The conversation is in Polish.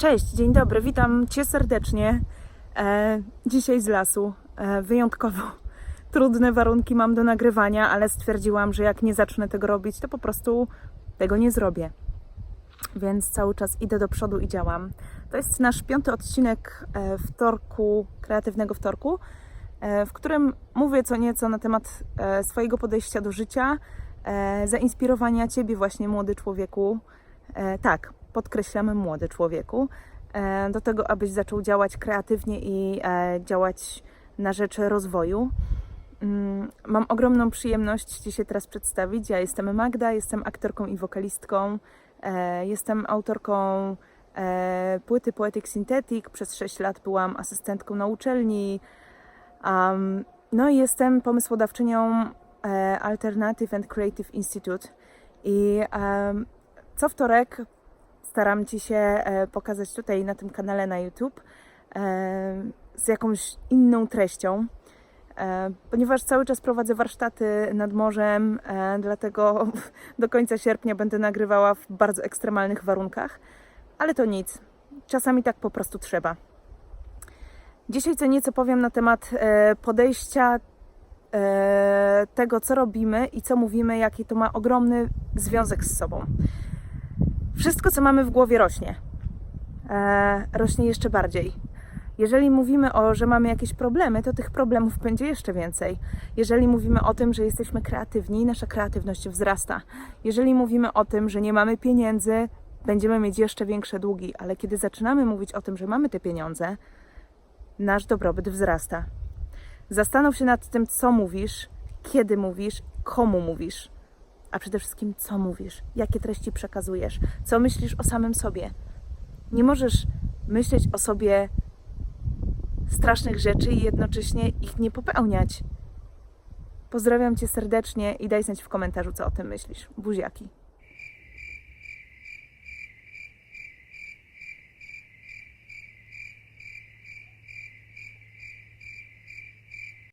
Cześć, dzień dobry, witam Cię serdecznie. E, dzisiaj z lasu. E, wyjątkowo trudne warunki mam do nagrywania, ale stwierdziłam, że jak nie zacznę tego robić, to po prostu tego nie zrobię. Więc cały czas idę do przodu i działam. To jest nasz piąty odcinek e, wtorku, kreatywnego wtorku, e, w którym mówię co nieco na temat e, swojego podejścia do życia, zainspirowania Ciebie właśnie, młody człowieku. Tak, podkreślamy młody człowieku, e, do tego, abyś zaczął działać kreatywnie i e, działać na rzecz rozwoju. Mm, Mam ogromną przyjemność Ci się teraz przedstawić. Ja jestem Magda, jestem aktorką i wokalistką. E, Jestem autorką płyty Poetic Synthetic. Przez 6 lat byłam asystentką na uczelni. No i jestem pomysłodawczynią Alternative and Creative Institute. I co wtorek staram Ci się e, pokazać tutaj na tym kanale na YouTube e, z jakąś inną treścią. E, Ponieważ cały czas prowadzę warsztaty nad morzem, dlatego do końca sierpnia będę nagrywała w bardzo ekstremalnych warunkach, ale to nic. Czasami tak po prostu trzeba. Dzisiaj co nieco powiem na temat podejścia tego, co robimy i co mówimy, jaki to ma ogromny związek z sobą. Wszystko, co mamy w głowie, rośnie. E, rośnie jeszcze bardziej. Jeżeli mówimy o, że mamy jakieś problemy, to tych problemów będzie jeszcze więcej. Jeżeli mówimy o tym, że jesteśmy kreatywni, nasza kreatywność wzrasta. Jeżeli mówimy o tym, że nie mamy pieniędzy, będziemy mieć jeszcze większe długi, ale kiedy zaczynamy mówić o tym, że mamy te pieniądze, nasz dobrobyt wzrasta. Zastanów się nad tym, co mówisz, kiedy mówisz, komu mówisz, a przede wszystkim co mówisz, jakie treści przekazujesz, co myślisz o samym sobie. Nie możesz myśleć o sobie strasznych rzeczy i jednocześnie ich nie popełniać. Pozdrawiam Cię serdecznie i daj znać w komentarzu, co o tym myślisz. Buziaki.